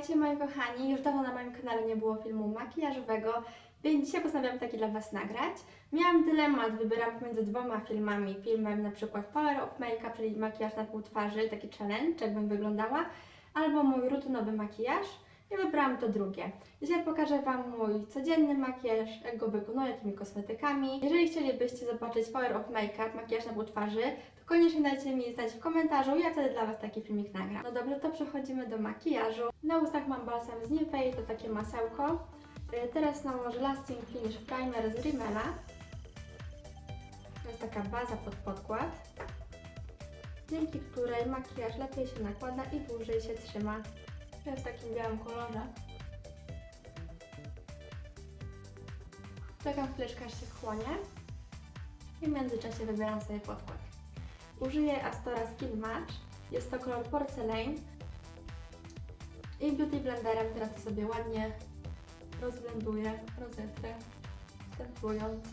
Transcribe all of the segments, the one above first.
Witajcie moi kochani, już dawno na moim kanale nie było filmu makijażowego, więc dzisiaj postanowiłam taki dla Was nagrać. Miałam dylemat, wybieram pomiędzy dwoma filmami, filmem na przykład Power of Makeup, czyli makijaż na pół twarzy, taki challenge, jakbym wyglądała, albo mój rutynowy makijaż i wybrałam to drugie. Dzisiaj pokażę Wam mój codzienny makijaż, jak go wykonuję, jakimi kosmetykami. Jeżeli chcielibyście zobaczyć Power of Makeup, makijaż na pół twarzy, koniecznie dajcie mi znać w komentarzu, ja wtedy dla Was taki filmik nagram. No dobrze, to przechodzimy do makijażu. Na ustach mam balsam z Nivea, to takie masełko. Y, Teraz nałożę Lasting Finish Primer z Rimmela. To jest taka baza pod podkład, dzięki której makijaż lepiej się nakłada i dłużej się trzyma. To jest w takim białym kolorze. Czekam chwileczkę aż się chłonie i w międzyczasie wybieram sobie podkład. Użyję Astora Skin Match. Jest to kolor porcelain. I Beauty Blenderem teraz to sobie ładnie rozblenduję, rozetrę, wstępując.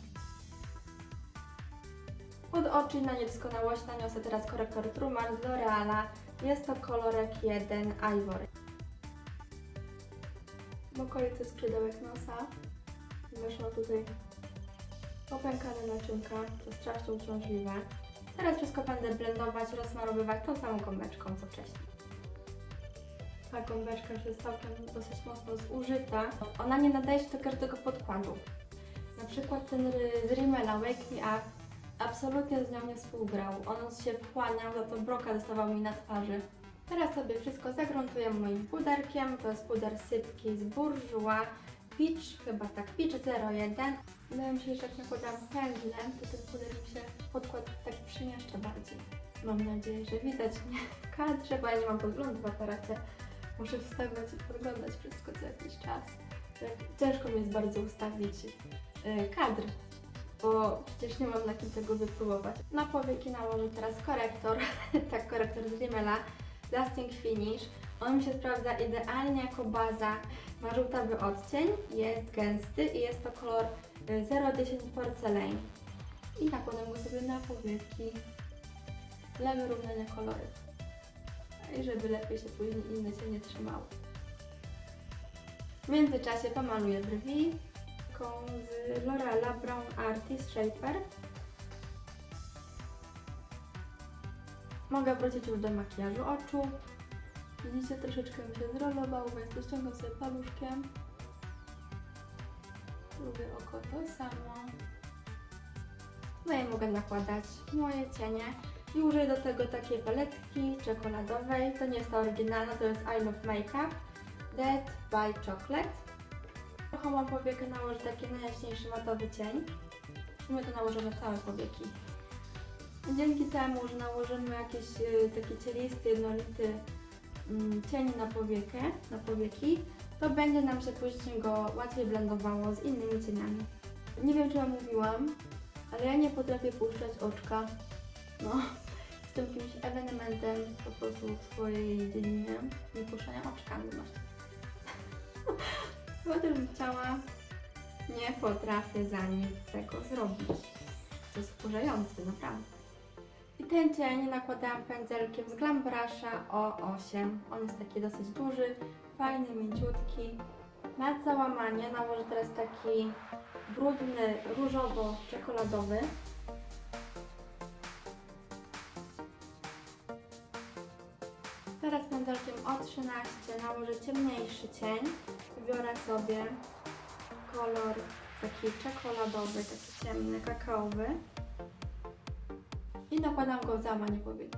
Pod oczy na niedoskonałość naniosę teraz korektor Truman z L'Oreala. Jest to kolorek 1 Ivory. W okolicy skrzydełek nosa weszła tutaj popękane naczynka, to strasznie uciążliwe. Teraz wszystko będę blendować, rozmarowywać tą samą gąbeczką co wcześniej. Ta gąbeczka już jest całkiem dosyć mocno zużyta. Ona nie nadaje się do każdego podkładu. Na przykład ten z Rimmela Wake Me Up absolutnie z nią nie współgrał. On się wchłaniał, za to broka dostawał mi na twarzy. Teraz sobie wszystko zagruntuję moim puderkiem. To jest puder sypki z Bourjois Peach, chyba tak, Peach 01. Wydaje mi się, że jak nakładam pędzlem, to ten puder mi się podkład tak przymieszcza bardziej. Mam nadzieję, że widać mnie w kadrze, bo ja nie mam podglądu w aparacie. Muszę wstawiać i podglądać wszystko co jakiś czas. Tak Ciężko mi jest bardzo ustawić yy, kadr, bo przecież nie mam na kim tego wypróbować. Na powieki nałożę teraz korektor, tak korektor z Rimmela, Lasting Finish. On mi się sprawdza idealnie jako baza. Ma żółtawy odcień, jest gęsty i jest to kolor y, 010 Porcelain. I nakładam go sobie na powieki dla wyrównania kolory. I żeby lepiej się później inne się nie trzymały. W międzyczasie pomaluję brwi taką z L'Oreala Brown Artist Shaper. Mogę wrócić już do makijażu oczu. Widzicie, troszeczkę mi się zrolowało, więc to ściągam sobie paluszkiem. Drugie oko to samo. No i mogę nakładać moje cienie. I użyję do tego takiej paletki czekoladowej. To nie jest ta oryginalna, to jest I Love Makeup Dead by Chocolate. Ruchomą powiekę nałożę taki najjaśniejszy matowy cień. Sumie to nałożymy całe powieki. Dzięki temu, że nałożymy jakiś y, taki cielisty, jednolity cień na powiekę, na powieki, to będzie nam się później go łatwiej blendowało z innymi cieniami. Nie wiem, czy Wam mówiłam, ale ja nie potrafię puszczać oczka. No, jestem jakimś ewenementem po prostu w swojej dziedzinie nie puszczania oczka. No masz. Bym chciała, nie potrafię za nic tego zrobić. To jest wkurzające, naprawdę. I ten cień nakładałam pędzelkiem z Glam Brusha O8. On jest taki dosyć duży, fajny, mięciutki. Na załamanie nałożę teraz taki brudny, różowo-czekoladowy. Teraz pędzelkiem O13 nałożę ciemniejszy cień. Wybiorę sobie kolor taki czekoladowy, taki ciemny, kakaowy. I nakładam go w załamanie powieki.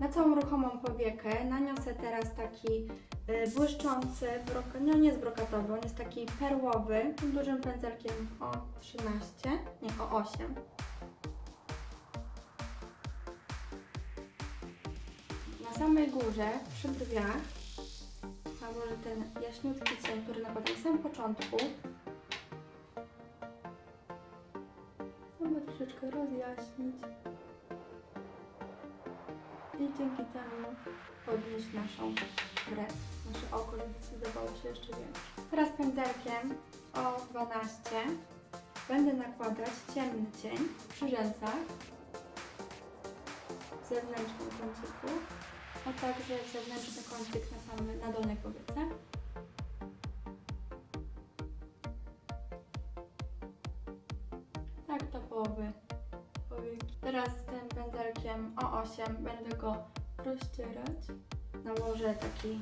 Na całą ruchomą powiekę naniosę teraz taki y, błyszczący, brok- no nie jest brokatowy, on jest taki perłowy, dużym pędzelkiem o 13, nie o 8. Na samej górze, przy brwiach, nałożę ten jaśniutki cień, który nakładam na samym początku. Żeby troszeczkę rozjaśnić. I dzięki temu podnieść naszą brew, nasze oko, zdecydowało się jeszcze większe. Teraz pędzelkiem o 12 będę nakładać ciemny cień przy rzęsach z zewnętrznym kąciku, a także zewnętrzny kącik na na dolnej powiece. Pędzelkiem O8 będę go rozcierać. Nałożę taki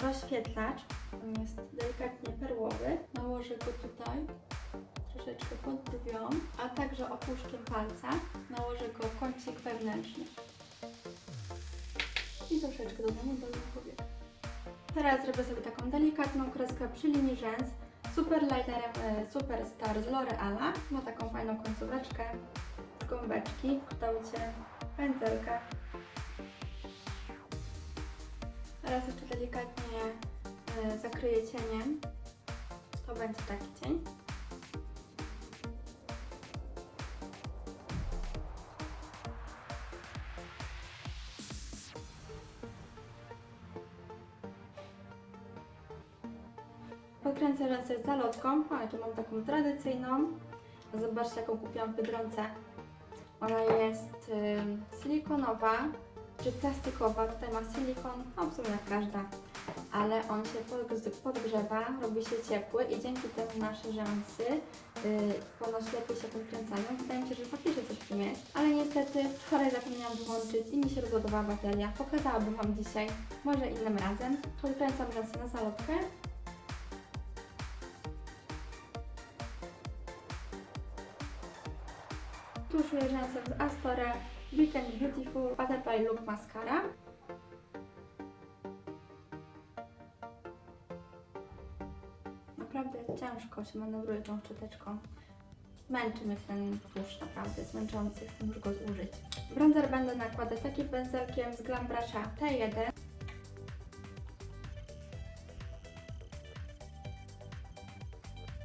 rozświetlacz. On jest delikatnie perłowy. Nałożę go tutaj troszeczkę pod brwią, a także opuszkiem palca nałożę go w kącik wewnętrzny. I troszeczkę dodam dolną powiekę. Teraz zrobię sobie taką delikatną kreskę przy linii rzęs Super Lighterem e, Superstar z L'Oreala. Ma taką fajną końcóweczkę, gąbeczki w kształcie pędzelka. Teraz jeszcze delikatnie e, zakryję cieniem. To będzie taki cień. Podkręcę rzęsy z zalotką, ale tu mam taką tradycyjną. Zobaczcie jaką kupiłam w Biedronce. Ona jest y, silikonowa, czy plastikowa. Tutaj ma silikon, no w sumie jak każda. Ale on się podgr- podgrzewa, robi się ciepły i dzięki temu nasze rzęsy y, ponoć lepiej się podkręcają. Wydaje mi się, że faktycznie coś w tym jest. Ale niestety wczoraj zapomniałam wyłączyć i mi się rozładowała bateria. Pokazałabym Wam dzisiaj, może innym razem. Podkręcam rzęsy na zalotkę. Tuszuję rzęsy z Astora Weekend Beautiful Butterfly Look Mascara. Naprawdę ciężko się manewruje tą szczoteczką. Męczy mnie ten tusz, naprawdę jest chcę już go zużyć. Bronzer będę nakładać takim pędzelkiem z Glam Brusha T1.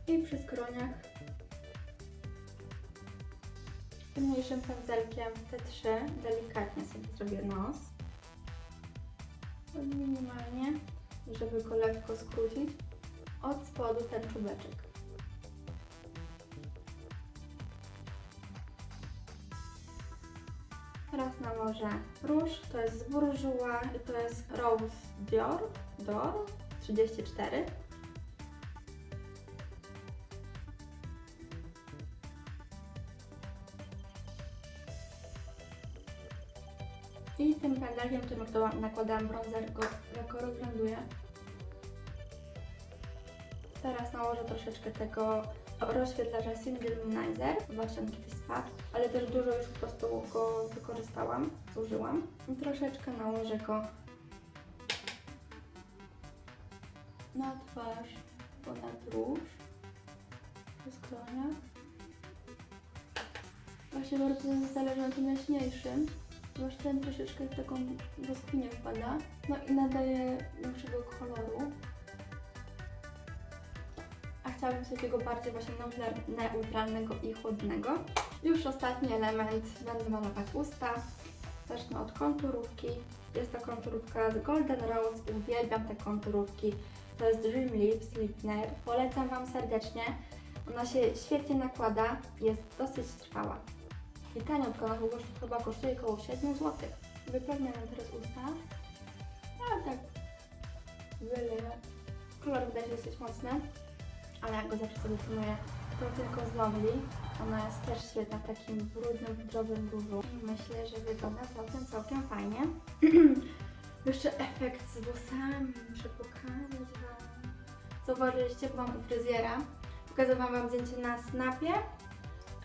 I przy skroniach tym mniejszym pędzelkiem T3 delikatnie sobie zrobię nos. Minimalnie, żeby go lekko skrócić. Od spodu ten czubeczek. Teraz nałożę róż, to jest z Bourjois i to jest Rose Dior, Dior 34. I tym pędzelkiem, którym nakładałam- nakładałam bronzer, go lekko rozblenduję. Teraz nałożę troszeczkę tego rozświetlacza Single Luminizer. Kiedyś spadł, ale też dużo już po prostu go wykorzystałam, zużyłam. I troszeczkę nałożę go na twarz, ponad róż, po skroniach. Właśnie bardzo zależy na tym jaśniejszym, ponieważ ten troszeczkę taką brzoskwinię wpada. No i nadaje większego koloru. A chciałabym coś takiego bardziej właśnie neutral- neutralnego i chłodnego. Już ostatni element, będę malować usta. Zacznę od konturówki. Jest to konturówka z Golden Rose. Uwielbiam te konturówki. To jest Dream Lips Lipner. Polecam Wam serdecznie. Ona się świetnie nakłada, jest dosyć trwała. I taniutko, ona chyba- chyba kosztuje około 7 zł. Wypełniam teraz usta. A tak wyleję. Kolor wydaje się dosyć mocny, ale jak go zawsze sobie planuję, to tylko z Lovely. Ona jest też świetna w takim brudnym, wdrowym różu. Myślę, że wygląda całkiem, całkiem fajnie. Jeszcze efekt z włosami muszę pokazać Wam. Zauważyliście, bo mam u fryzjera. Pokazywałam Wam zdjęcie na Snapie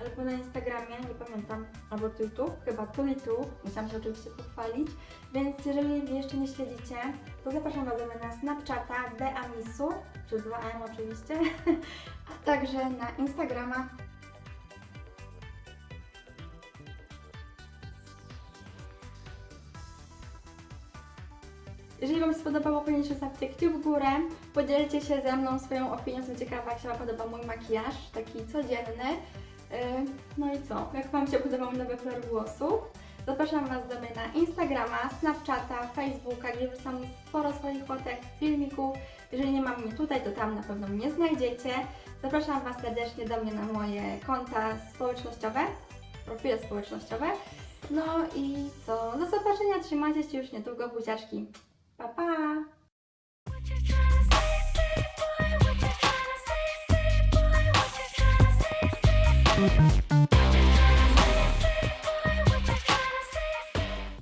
albo na Instagramie, nie pamiętam, albo tu tu, chyba tu i tu, musiałam się oczywiście pochwalić, więc jeżeli mnie jeszcze nie śledzicie, to zapraszam Was na Snapchata Deamisu, przez 2M oczywiście, a także na Instagrama. Jeżeli Wam się spodobało, koniecznie zostawcie kciuk w górę, podzielcie się ze mną swoją opinią, jestem ciekawa jak się Wam podoba mój makijaż, taki codzienny. Yy, No i co? Jak Wam się podobał nowy kolor włosów? Zapraszam Was do mnie na Instagrama, Snapchata, Facebooka, gdzie wrzucam sporo swoich fotek, filmików. Jeżeli nie mam mnie tutaj, to tam na pewno mnie znajdziecie. Zapraszam Was serdecznie do mnie na moje konta społecznościowe, profile społecznościowe. No i co? Do zobaczenia, trzymajcie się już niedługo, buziaczki. Pa, pa!